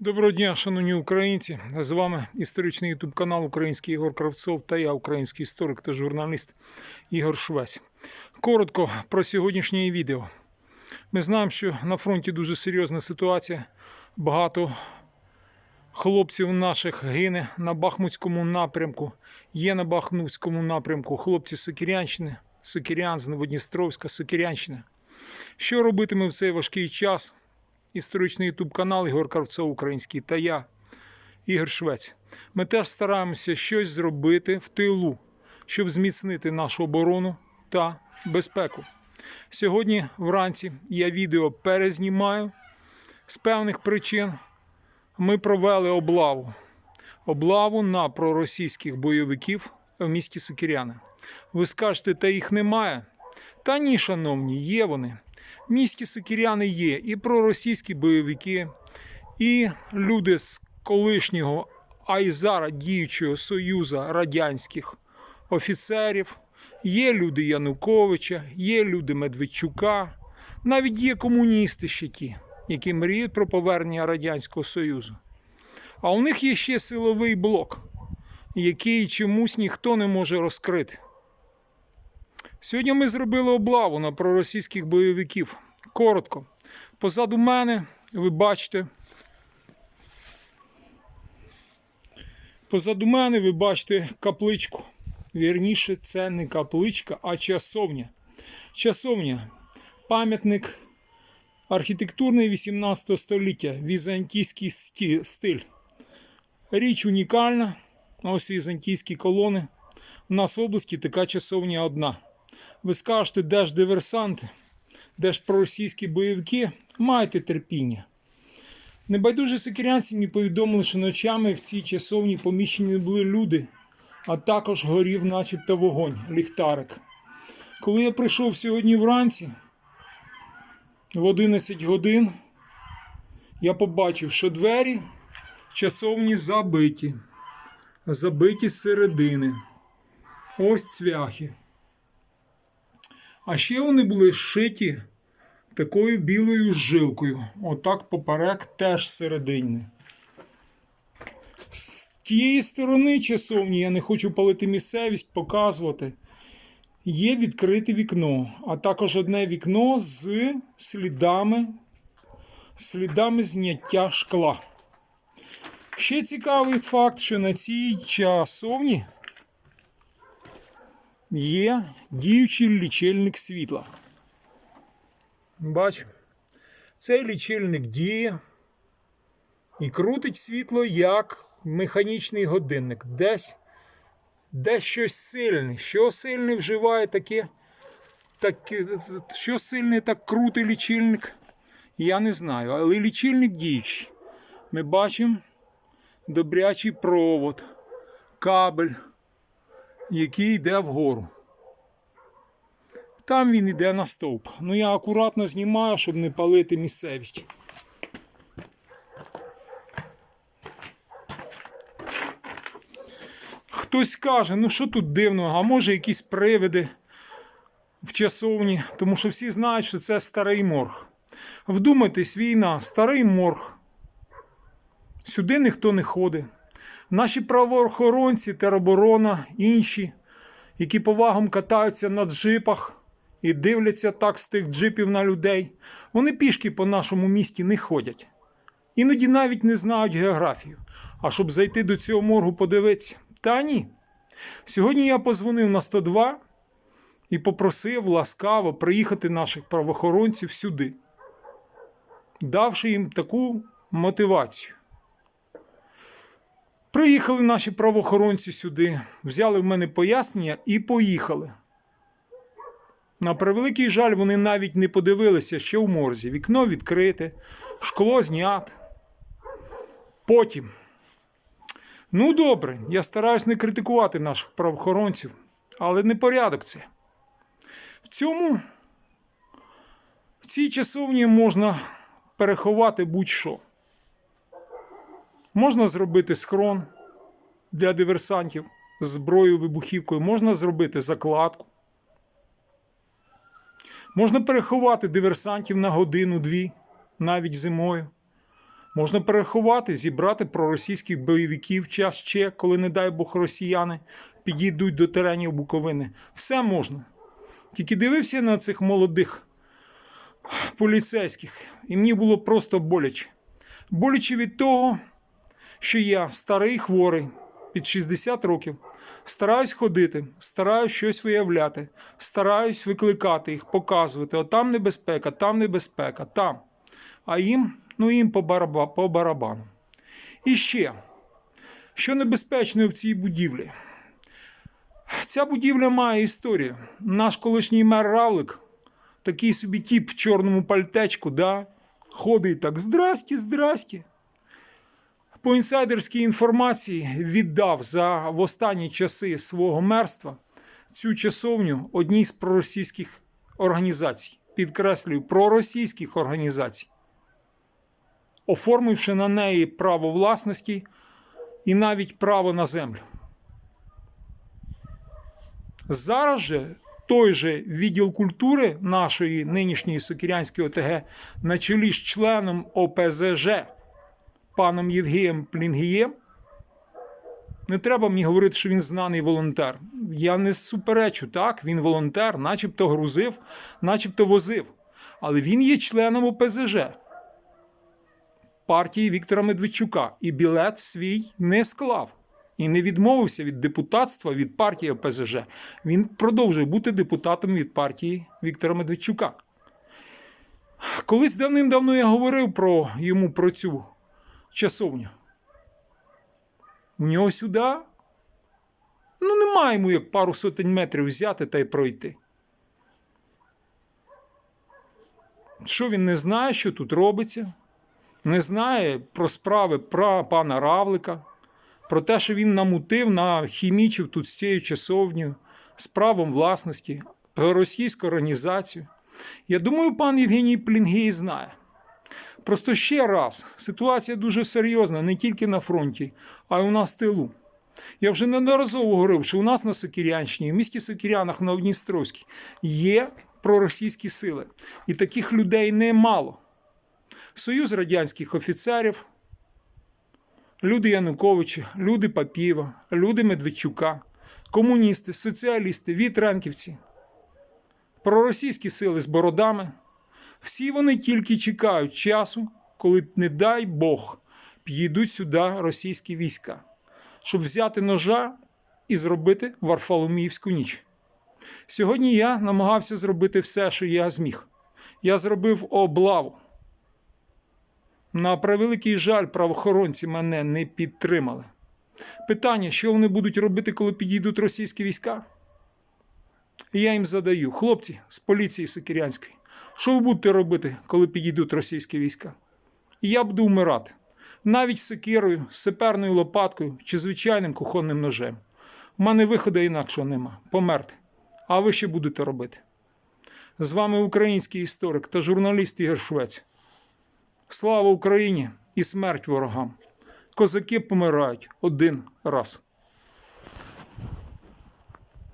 Доброго дня, шановні українці. З вами історичний ютуб канал Український Ігор Кравцов та я, український історик та журналіст Ігор Швець. Коротко про сьогоднішнє відео. Ми знаємо, що на фронті дуже серйозна ситуація. Багато хлопців наших гине на Бахмутському напрямку. Є на Бахмутському напрямку хлопці з Сокирянщини, Сокирян з Новодністровська, Сокирянщина. Що робитиме в цей важкий час? Історичний ютуб канал Ігор Кравцов Український та я, Ігор Швець. Ми теж стараємося щось зробити в тилу, щоб зміцнити нашу оборону та безпеку. Сьогодні вранці я відео перезнімаю з певних причин. Ми провели облаву. Облаву на проросійських бойовиків в місті Сокиряни. Ви скажете, та їх немає. Та ні, шановні, є вони. В місті Сокиряни є і проросійські бойовики, і люди з колишнього, а й зараз діючого Союзу радянських офіцерів. Є люди Януковича, є люди Медведчука, навіть є комуністи ще ті, які мріють про повернення Радянського Союзу. А у них є ще силовий блок, який чомусь ніхто не може розкрити. Сьогодні ми зробили облаву на проросійських бойовиків. Коротко. Позаду мене ви бачите. Позаду мене ви бачите капличку. Вірніше, це не капличка, а часовня. Часовня пам'ятник архітектурний 18 століття, візантійський стиль. Річ унікальна. Ось візантійські колони. У нас в області така часовня одна. Ви скажете, де ж диверсанти, де ж проросійські бойовики, майте терпіння. Небайдужі сикірянці мені повідомили, що ночами в цій часовні поміщені були люди, а також горів, начебто, вогонь, ліхтарик. Коли я прийшов сьогодні вранці, в 11 годин, я побачив, що двері часовні забиті, забиті з середини. Ось цвяхи. А ще вони були зшиті такою білою жилкою. Отак поперек теж всередині. З тієї сторони часовні, я не хочу палити місцевість, показувати. Є відкрите вікно, а також одне вікно з слідами, слідами зняття шкла. Ще цікавий факт, що на цій часовні є діючий лічильник світла. Бач, цей лічильник діє і крутить світло як механічний годинник. Десь, десь щось сильне. Що сильне вживає таке, таке, що сильне так крутий лічильник, я не знаю. Але лічильник діючий. Ми бачимо добрячий провод, кабель який йде вгору. Там він йде на стовп. Ну я акуратно знімаю, щоб не палити місцевість. Хтось каже, ну що тут дивного, а може якісь привиди в часовні, тому що всі знають, що це старий морг. Вдумайтесь, війна, старий морг. Сюди ніхто не ходить. Наші правоохоронці, тероборона, інші, які повагом катаються на джипах і дивляться так з тих джипів на людей, вони пішки по нашому місті не ходять. Іноді навіть не знають географію. А щоб зайти до цього моргу подивитися, та ні. Сьогодні я позвонив на 102 і попросив ласкаво приїхати наших правоохоронців сюди, давши їм таку мотивацію. Приїхали наші правоохоронці сюди, взяли в мене пояснення і поїхали. На превеликий жаль, вони навіть не подивилися, що в морзі. Вікно відкрите, шкло знято. Потім. Ну, добре, я стараюсь не критикувати наших правоохоронців, але не порядок це. В цьому, в цій часовні можна переховати будь-що. Можна зробити схрон для диверсантів з зброєю вибухівкою, можна зробити закладку. Можна переховати диверсантів на годину-дві, навіть зимою. Можна переховати, зібрати проросійських бойовиків час ще, коли, не дай Бог, росіяни підійдуть до теренів Буковини. Все можна. Тільки дивився на цих молодих поліцейських, і мені було просто боляче. Боляче від того, що я старий хворий під 60 років, стараюсь ходити, стараюсь щось виявляти, стараюсь викликати їх, показувати, от там небезпека, там небезпека, там. А їм, ну їм по, бараба, по барабану. І ще, що небезпечно в цій будівлі? Ця будівля має історію. Наш колишній мер Равлик, такий собі тіп в чорному пальтечку, да, ходить так: здрасті, здрасті. По інсайдерській інформації віддав за в останні часи свого мерства цю часовню одній з проросійських організацій. Підкреслюю, проросійських організацій, оформивши на неї право власності і навіть право на землю. Зараз же той же відділ культури нашої нинішньої Сокирянської ОТГ на чолі з членом ОПЗЖ паном Євгеєм Плінгієм. Не треба мені говорити, що він знаний волонтер. Я не суперечу, так, він волонтер, начебто грузив, начебто возив. Але він є членом ОПЗЖ партії Віктора Медведчука і білет свій не склав. І не відмовився від депутатства від партії ОПЗЖ. Він продовжує бути депутатом від партії Віктора Медведчука. Колись давним-давно я говорив про йому про цю часовню. У нього сюди. Ну, немає йому як пару сотень метрів взяти та й пройти. Що він не знає, що тут робиться? Не знає про справи про пана Равлика, про те, що він намутив, нахімічив тут з цією часовнею, з правом власності, про російську організацію. Я думаю, пан Євгеній Плінгій знає. Просто ще раз, ситуація дуже серйозна не тільки на фронті, а й у нас в тилу. Я вже неодноразово говорив, що у нас на Сокірянщині, в місті Сокірянах на Одністровській, є проросійські сили. І таких людей немало. Союз радянських офіцерів, люди Януковича, люди Папієва, люди Медведчука, комуністи, соціалісти, вітренківці, проросійські сили з бородами. Всі вони тільки чекають часу, коли, не дай Бог, підійдуть сюди російські війська, щоб взяти ножа і зробити Варфоломіївську ніч. Сьогодні я намагався зробити все, що я зміг. Я зробив облаву. На превеликий жаль, правоохоронці мене не підтримали. Питання, що вони будуть робити, коли підійдуть російські війська? І я їм задаю, хлопці з поліції Сокірянської, що ви будете робити, коли підійдуть російські війська? Я буду вмирати. Навіть сокирою, саперною лопаткою чи звичайним кухонним ножем. У мене виходу інакшого нема. Померти. А ви що будете робити? З вами український історик та журналіст Ігор Швець. Слава Україні і смерть ворогам! Козаки помирають один раз.